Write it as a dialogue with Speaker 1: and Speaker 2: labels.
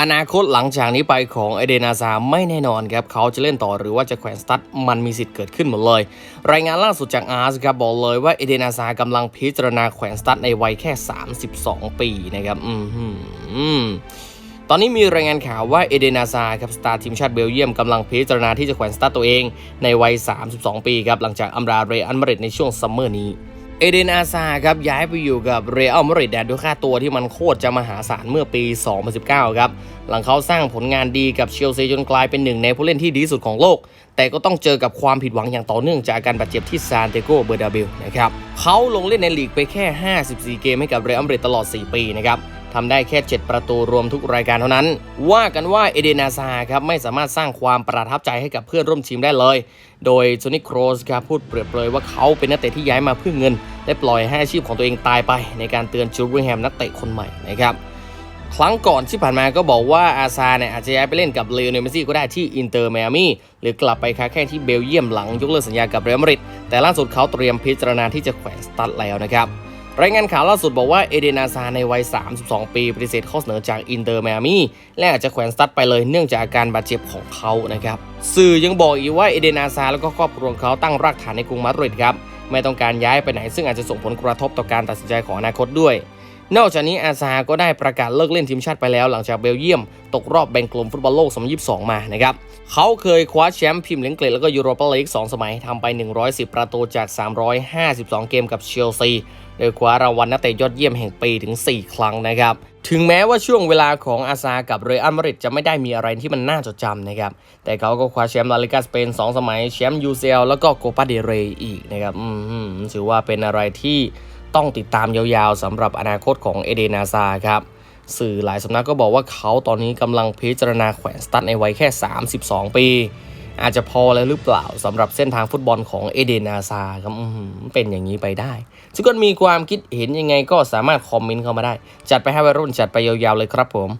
Speaker 1: อนาคตหลังจากนี้ไปของเอเดนาซาไม่แน่นอนครับเขาจะเล่นต่อหรือว่าจะแขวนสตั๊ดมันมีสิทธิ์เกิดขึ้นหมดเลย รายงานล่าสุดจากอาร์สครับบอกเลยว่าเอเดนาซากำลังพิจารณาแขวนสตั๊ดในวัยแค่ 32 ปีนะครับอืมตอนนี้มีรายงานข่าวว่าเอเดนาซาครับสตาร์ทีมชาติเบลเยียมกำลังพิจารณาที่จะแขวนสตั๊ดตัวเองในวัย 32 ปีครับหลังจากอัมราเรอันมาริดในช่วงซัมเมอร์นี้ เอเดนอาซาครับย้ายไปอยู่กับเรอัลมาดริดด้วยค่าตัวที่มันโคตรจะมหาศาลเมื่อปี 2019 ครับ หลังเขาสร้างผลงานดีกับเชลซีจนกลายเป็นหนึ่งในผู้เล่นที่ดีสุดของโลก แต่ก็ต้องเจอกับความผิดหวังอย่างต่อเนื่องจากการบาดเจ็บที่ซานเตโกเบอร์ดาเบลนะครับเขาลงเล่นในลีกไปแค่ 54 เกมให้กับเรอัลมาดริดตลอด 4 ปีนะครับ ทำได้แค่ 7 ประตูรวมทุกรายการเท่านั้น ว่ากันว่าเอเดนาซาครับไม่สามารถสร้างความประทับใจให้กับเพื่อนร่วมทีมได้เลย โดยโซนิโครสครับพูดเปรียบเลยว่าเขาเป็นนักเตะที่ย้ายมาเพื่อเงิน และปล่อยให้อาชีพของตัวเองตายไป ในการเตือนจูริแฮมนักเตะคนใหม่นะครับครั้งก่อนที่ผ่านมาก็บอกว่าอาซาเนี่ยอาจจะย้ายไปเล่นกับเลโอเนลเมซี่ก็ได้ที่อินเตอร์ไมอามี่หรือกลับไปค้าแข่งที่เบลเยียมหลังยกเลิกสัญญากับเรอัลมาดริดแต่ล่าสุดเขาเตรียมพิจารณาที่จะแขวนสตัดแล้วนะครับ รายงานข่าวล่าสุดบอกว่าเอเดนาซาในวัย 32 ปีปฏิเสธข้อเสนอจากอินเตอร์แมมี่และอาจจะแขวนสตัดไปเลยเนื่องจากอาการบาดเจ็บของเขานะครับ สื่อยังบอกอีกว่าเอเดนาซาแล้วก็ครอบครัวของเขาตั้งรากฐานในกรุงมาดริดครับ ไม่ต้องการย้ายไปไหนซึ่งอาจจะส่งผลกระทบต่อการตัดสินใจของอนาคตด้วย นอกจากนี้อาซาก็ได้ประกาศเลิกเล่นทีมชาติไปแล้วหลังจากเบลเยียม ตกรอบแบ่งกลุ่มฟุตบอลโลก 2022 มานะครับเขาเคยคว้าแชมป์พรีเมียร์ลีกอังกฤษแล้วก็ยูโรปาลีก 2 สมัยทำไป 110 ประตูจาก 352 เกมกับเชลซีโดยคว้ารางวัลนักเตะยอดเยี่ยมแห่งปีถึง 4 ครั้งนะครับ ถึงแม้ว่าช่วงเวลาของอาซากับเรอัลมาดริดจะไม่ได้มีอะไรที่มันน่าจดจำนะครับ แต่เขาก็คว้าแชมป์ลาลิกาสเปน 2 สมัย แชมป์ยูเซลแล้วก็โกปาเดเรอีกนะครับอืมถือว่าเป็นอะไรที่ ต้องติดตามยาวๆสำหรับอนาคตของเอเดนาซาครับ สื่อหลายสำนักก็บอกว่าเขาตอนนี้กำลังพิจารณาแขวนสตั๊ดในวัยแค่ 32 ปี อาจจะพอแล้วหรือเปล่าสำหรับเส้นทางฟุตบอลของเอเดนอาซาครับเป็นอย่างนี้ไปได้ทุกคนมีความคิดเห็นยังไงก็สามารถคอมเมนต์เข้ามาได้ จัดไปให้วัยรุ่นจัดไปยาวๆเลยครับผม